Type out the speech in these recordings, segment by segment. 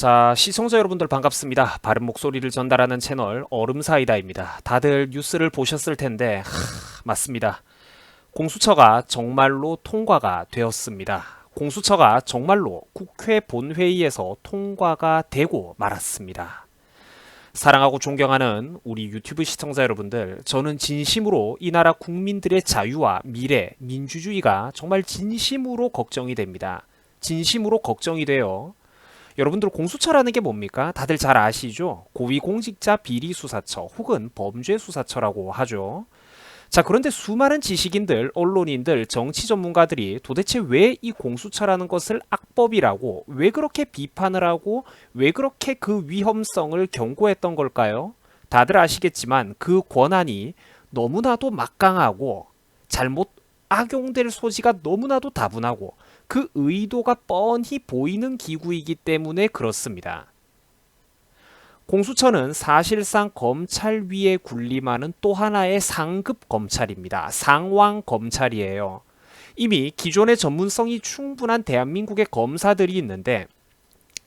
자, 시청자 여러분들 반갑습니다. 바른 목소리를 전달하는 채널 얼음사이다입니다. 다들 뉴스를 보셨을 텐데, 하, 맞습니다. 공수처가 정말로 통과가 되었습니다. 공수처가 정말로 국회 본회의에서 통과가 되고 말았습니다. 사랑하고 존경하는 우리 유튜브 시청자 여러분들, 저는 진심으로 이 나라 국민들의 자유와 미래, 민주주의가 정말 진심으로 걱정이 됩니다. 진심으로 걱정이 돼요. 여러분들 공수처라는 게 뭡니까? 다들 잘 아시죠? 고위공직자 비리수사처 혹은 범죄수사처라고 하죠. 자, 그런데 수많은 지식인들, 언론인들, 정치 전문가들이 도대체 왜 이 공수처라는 것을 악법이라고, 왜 그렇게 비판을 하고, 왜 그렇게 그 위험성을 경고했던 걸까요? 다들 아시겠지만 그 권한이 너무나도 막강하고 잘못 악용될 소지가 너무나도 다분하고 그 의도가 뻔히 보이는 기구이기 때문에 그렇습니다. 공수처는 사실상 검찰 위에 군림하는 또 하나의 상급 검찰입니다. 상왕 검찰이에요. 이미 기존의 전문성이 충분한 대한민국의 검사들이 있는데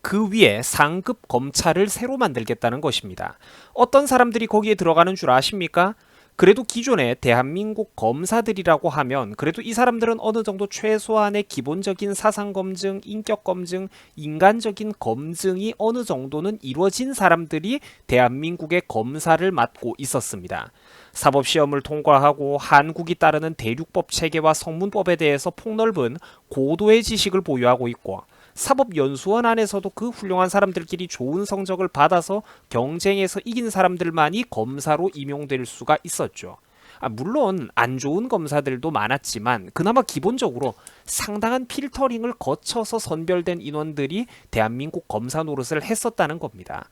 그 위에 상급 검찰을 새로 만들겠다는 것입니다. 어떤 사람들이 거기에 들어가는 줄 아십니까? 그래도 기존의 대한민국 검사들이라고 하면 그래도 이 사람들은 어느 정도 최소한의 기본적인 사상 검증, 인격 검증, 인간적인 검증이 어느 정도는 이루어진 사람들이 대한민국의 검사를 맡고 있었습니다. 사법시험을 통과하고 한국이 따르는 대륙법 체계와 성문법에 대해서 폭넓은 고도의 지식을 보유하고 있고 사법연수원 안에서도 그 훌륭한 사람들끼리 좋은 성적을 받아서 경쟁에서 이긴 사람들만이 검사로 임용될 수가 있었죠. 아, 물론 안 좋은 검사들도 많았지만 그나마 기본적으로 상당한 필터링을 거쳐서 선별된 인원들이 대한민국 검사 노릇을 했었다는 겁니다.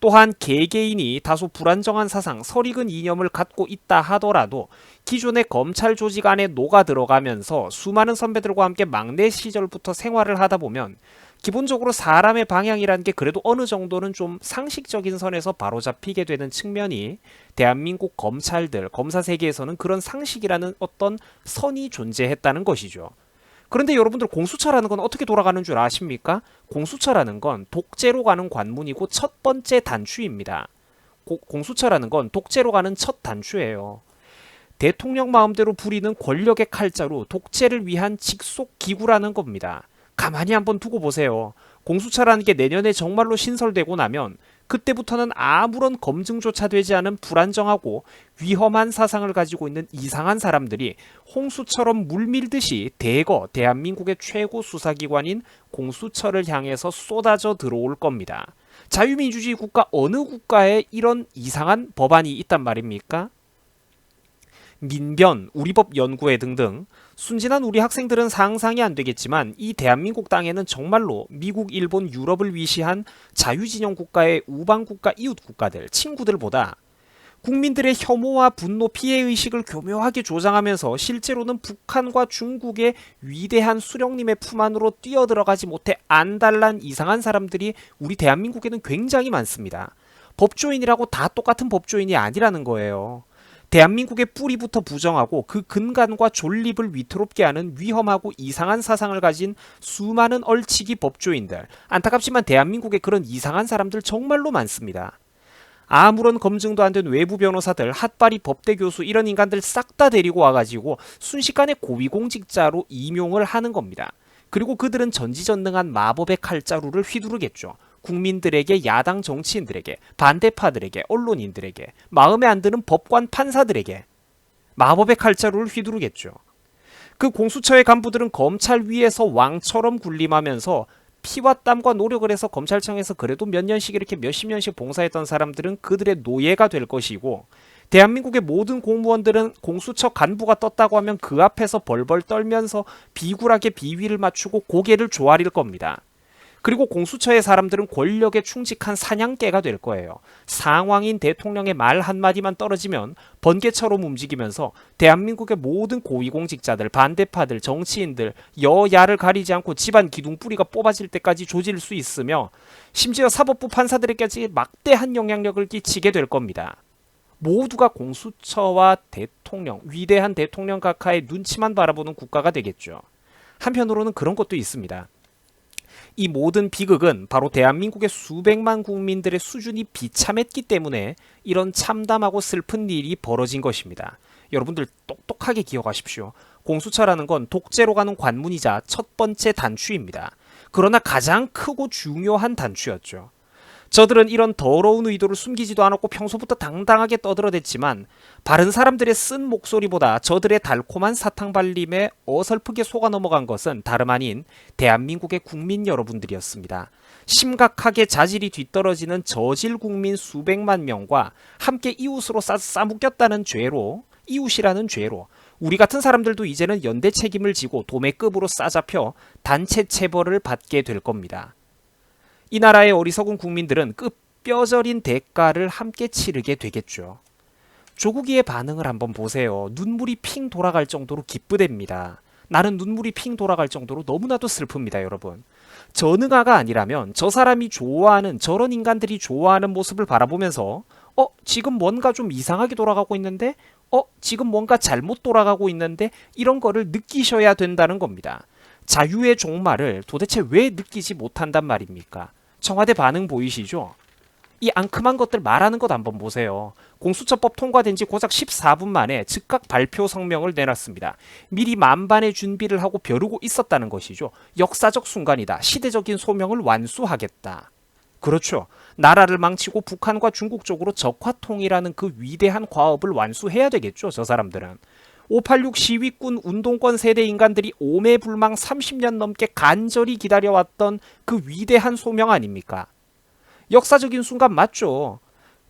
또한 개개인이 다소 불안정한 사상, 설익은 이념을 갖고 있다 하더라도 기존의 검찰 조직 안에 녹아 들어가면서 수많은 선배들과 함께 막내 시절부터 생활을 하다 보면 기본적으로 사람의 방향이라는 게 그래도 어느 정도는 좀 상식적인 선에서 바로잡히게 되는 측면이 대한민국 검찰들, 검사 세계에서는 그런 상식이라는 어떤 선이 존재했다는 것이죠. 그런데 여러분들 공수처라는 건 어떻게 돌아가는 줄 아십니까? 공수처라는 건 독재로 가는 관문이고 첫 번째 단추입니다. 고, 공수처라는 건 독재로 가는 첫 단추예요. 대통령 마음대로 부리는 권력의 칼자루 독재를 위한 직속 기구라는 겁니다. 가만히 한번 두고 보세요. 공수처라는 게 내년에 정말로 신설되고 나면 그때부터는 아무런 검증조차 되지 않은 불안정하고 위험한 사상을 가지고 있는 이상한 사람들이 홍수처럼 물밀듯이 대거 대한민국의 최고 수사기관인 공수처를 향해서 쏟아져 들어올 겁니다. 자유민주주의 국가 어느 국가에 이런 이상한 법안이 있단 말입니까? 민변, 우리법 연구회 등등 순진한 우리 학생들은 상상이 안 되겠지만 이 대한민국 땅에는 정말로 미국, 일본, 유럽을 위시한 자유진영 국가의 우방 국가 이웃 국가들, 친구들보다 국민들의 혐오와 분노, 피해 의식을 교묘하게 조장하면서 실제로는 북한과 중국의 위대한 수령님의 품 안으로 뛰어들어가지 못해 안달난 이상한 사람들이 우리 대한민국에는 굉장히 많습니다. 법조인이라고 다 똑같은 법조인이 아니라는 거예요. 대한민국의 뿌리부터 부정하고 그 근간과 존립을 위태롭게 하는 위험하고 이상한 사상을 가진 수많은 얼치기 법조인들. 안타깝지만 대한민국에 그런 이상한 사람들 정말로 많습니다. 아무런 검증도 안 된 외부 변호사들, 핫바리 법대 교수 이런 인간들 싹 다 데리고 와가지고 순식간에 고위공직자로 임용을 하는 겁니다. 그리고 그들은 전지전능한 마법의 칼자루를 휘두르겠죠. 국민들에게 야당 정치인들에게 반대파들에게 언론인들에게 마음에 안 드는 법관 판사들에게 마법의 칼자루를 휘두르겠죠. 그 공수처의 간부들은 검찰 위에서 왕처럼 군림하면서 피와 땀과 노력을 해서 검찰청에서 그래도 몇 년씩 이렇게 몇십 년씩 봉사했던 사람들은 그들의 노예가 될 것이고 대한민국의 모든 공무원들은 공수처 간부가 떴다고 하면 그 앞에서 벌벌 떨면서 비굴하게 비위를 맞추고 고개를 조아릴 겁니다. 그리고 공수처의 사람들은 권력에 충직한 사냥개가 될 거예요. 상황인 대통령의 말 한마디만 떨어지면 번개처럼 움직이면서 대한민국의 모든 고위공직자들, 반대파들, 정치인들, 여야를 가리지 않고 집안 기둥뿌리가 뽑아질 때까지 조질 수 있으며 심지어 사법부 판사들에게까지 막대한 영향력을 끼치게 될 겁니다. 모두가 공수처와 대통령, 위대한 대통령 각하의 눈치만 바라보는 국가가 되겠죠. 한편으로는 그런 것도 있습니다. 이 모든 비극은 바로 대한민국의 수백만 국민들의 수준이 비참했기 때문에 이런 참담하고 슬픈 일이 벌어진 것입니다. 여러분들 똑똑하게 기억하십시오. 공수처라는 건 독재로 가는 관문이자 첫 번째 단추입니다. 그러나 가장 크고 중요한 단추였죠. 저들은 이런 더러운 의도를 숨기지도 않았고 평소부터 당당하게 떠들어댔지만 바른 사람들의 쓴 목소리보다 저들의 달콤한 사탕 발림에 어설프게 속아 넘어간 것은 다름 아닌 대한민국의 국민 여러분들이었습니다. 심각하게 자질이 뒤떨어지는 저질 국민 수백만 명과 함께 이웃으로 싸, 싸먹였다는 죄로 이웃이라는 죄로 우리 같은 사람들도 이제는 연대 책임을 지고 도매급으로 싸잡혀 단체 체벌을 받게 될 겁니다. 이 나라의 어리석은 국민들은 그 뼈저린 대가를 함께 치르게 되겠죠. 조국이의 반응을 한번 보세요. 눈물이 핑 돌아갈 정도로 기쁘답니다. 나는 눈물이 핑 돌아갈 정도로 너무나도 슬픕니다, 여러분. 전응아가 아니라면 저 사람이 좋아하는 저런 인간들이 좋아하는 모습을 바라보면서 어, 지금 뭔가 좀 이상하게 돌아가고 있는데 어, 지금 뭔가 잘못 돌아가고 있는데 이런 거를 느끼셔야 된다는 겁니다. 자유의 종말을 도대체 왜 느끼지 못한단 말입니까? 청와대 반응 보이시죠? 이 앙큼한 것들 말하는 것 한번 보세요. 공수처법 통과된 지 고작 14분 만에 즉각 발표 성명을 내놨습니다. 미리 만반의 준비를 하고 벼르고 있었다는 것이죠. 역사적 순간이다. 시대적인 소명을 완수하겠다. 그렇죠. 나라를 망치고 북한과 중국 쪽으로 적화통이라는 그 위대한 과업을 완수해야 되겠죠. 저 사람들은. 586 시위꾼 운동권 세대 인간들이 오매불망 30년 넘게 간절히 기다려왔던 그 위대한 소명 아닙니까? 역사적인 순간 맞죠.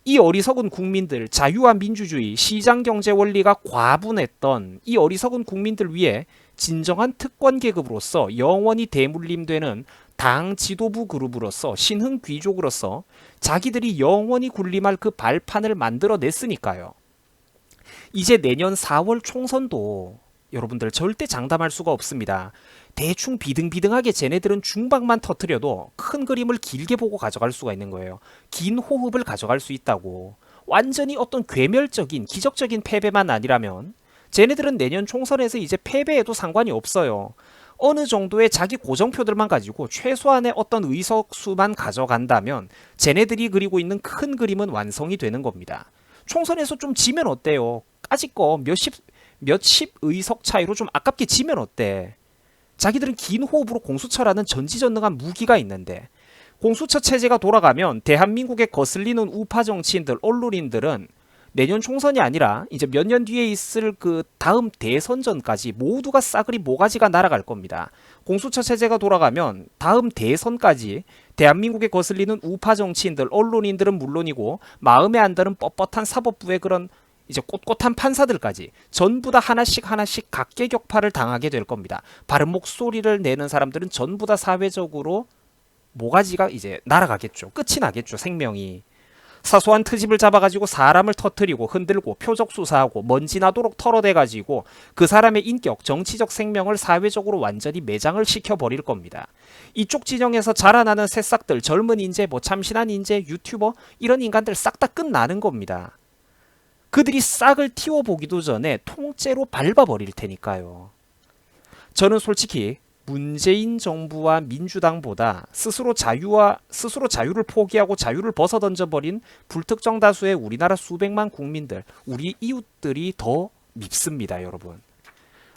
이 어리석은 국민들, 자유와 민주주의, 시장 경제 원리가 과분했던 이 어리석은 국민들 위해 진정한 특권 계급으로서 영원히 대물림되는 당 지도부 그룹으로서 신흥 귀족으로서 자기들이 영원히 군림할 그 발판을 만들어냈으니까요. 이제 내년 4월 총선도 여러분들 절대 장담할 수가 없습니다. 대충 비등비등하게 쟤네들은 중박만 터트려도 큰 그림을 길게 보고 가져갈 수가 있는 거예요. 긴 호흡을 가져갈 수 있다고. 완전히 어떤 괴멸적인 기적적인 패배만 아니라면 쟤네들은 내년 총선에서 이제 패배해도 상관이 없어요. 어느 정도의 자기 고정표들만 가지고 최소한의 어떤 의석수만 가져간다면 쟤네들이 그리고 있는 큰 그림은 완성이 되는 겁니다. 총선에서 좀 지면 어때요? 아직 거 몇십 몇십 의석 차이로 좀 아깝게 지면 어때? 자기들은 긴 호흡으로 공수처라는 전지전능한 무기가 있는데 공수처 체제가 돌아가면 대한민국에 거슬리는 우파 정치인들, 언론인들은 내년 총선이 아니라 이제 몇 년 뒤에 있을 그 다음 대선 전까지 모두가 싸그리 모가지가 날아갈 겁니다. 공수처 체제가 돌아가면 다음 대선까지 대한민국에 거슬리는 우파 정치인들, 언론인들은 물론이고 마음에 안 드는 뻣뻣한 사법부의 그런 이제 꼿꼿한 판사들까지 전부 다 하나씩 하나씩 각계격파를 당하게 될 겁니다. 바른 목소리를 내는 사람들은 전부 다 사회적으로 모가지가 이제 날아가겠죠. 끝이 나겠죠. 생명이. 사소한 트집을 잡아가지고 사람을 터트리고 흔들고 표적 수사하고 먼지 나도록 털어대가지고 그 사람의 인격, 정치적 생명을 사회적으로 완전히 매장을 시켜버릴 겁니다. 이쪽 진영에서 자라나는 새싹들, 젊은 인재, 뭐 참신한 인재, 유튜버 이런 인간들 싹 다 끝나는 겁니다. 그들이 싹을 틔워보기도 전에 통째로 밟아버릴 테니까요. 저는 솔직히 문재인 정부와 민주당보다 스스로 자유와 스스로 자유를 포기하고 자유를 벗어던져 버린 불특정 다수의 우리나라 수백만 국민들, 우리 이웃들이 더 밉습니다, 여러분.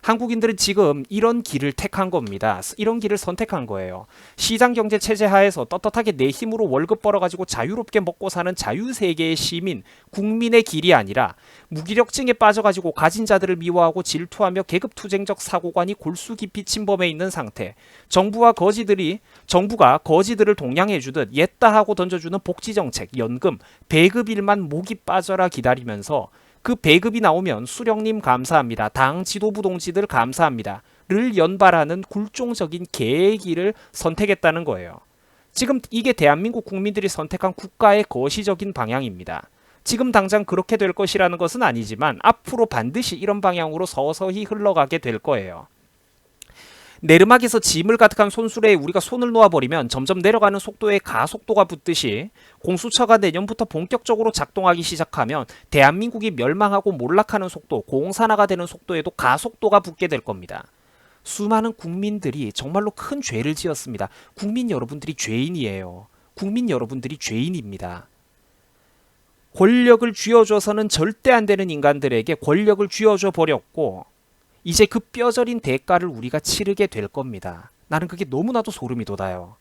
한국인들은 지금 이런 길을 택한 겁니다. 이런 길을 선택한 거예요. 시장 경제 체제 하에서 떳떳하게 내 힘으로 월급 벌어가지고 자유롭게 먹고 사는 자유세계의 시민, 국민의 길이 아니라 무기력증에 빠져가지고 가진 자들을 미워하고 질투하며 계급투쟁적 사고관이 골수 깊이 침범해 있는 상태. 정부와 거지들이 정부가 거지들을 동양해주듯 옛다 하고 던져주는 복지정책, 연금, 배급일만 목이 빠져라 기다리면서 그 배급이 나오면 수령님 감사합니다. 당 지도부 동지들 감사합니다. 를 연발하는 굴종적인 계획을 선택했다는 거예요. 지금 이게 대한민국 국민들이 선택한 국가의 거시적인 방향입니다. 지금 당장 그렇게 될 것이라는 것은 아니지만 앞으로 반드시 이런 방향으로 서서히 흘러가게 될 거예요. 내르막에서 짐을 가득한 손수레에 우리가 손을 놓아버리면 점점 내려가는 속도에 가속도가 붙듯이 공수처가 내년부터 본격적으로 작동하기 시작하면 대한민국이 멸망하고 몰락하는 속도, 공산화가 되는 속도에도 가속도가 붙게 될 겁니다. 수많은 국민들이 정말로 큰 죄를 지었습니다. 국민 여러분들이 죄인이에요. 국민 여러분들이 죄인입니다. 권력을 쥐어줘서는 절대 안 되는 인간들에게 권력을 쥐어줘 버렸고 이제 그 뼈저린 대가를 우리가 치르게 될 겁니다. 나는 그게 너무나도 소름이 돋아요.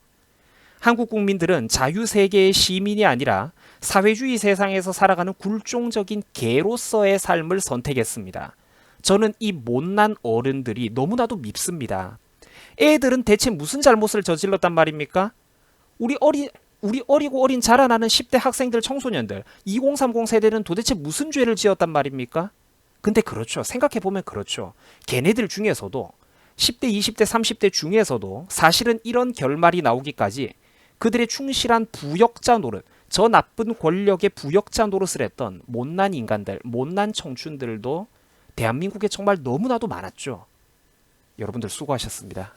한국 국민들은 자유세계의 시민이 아니라 사회주의 세상에서 살아가는 굴종적인 개로서의 삶을 선택했습니다. 저는 이 못난 어른들이 너무나도 밉습니다. 애들은 대체 무슨 잘못을 저질렀단 말입니까? 우리 어리 우리 어리고 어린 자라나는 10대 학생들 청소년들 2030 세대는 도대체 무슨 죄를 지었단 말입니까? 근데 그렇죠. 생각해 보면 그렇죠. 걔네들 중에서도 10대, 20대, 30대 중에서도 사실은 이런 결말이 나오기까지 그들의 충실한 부역자 노릇, 저 나쁜 권력의 부역자 노릇을 했던 못난 인간들, 못난 청춘들도 대한민국에 정말 너무나도 많았죠. 여러분들 수고하셨습니다.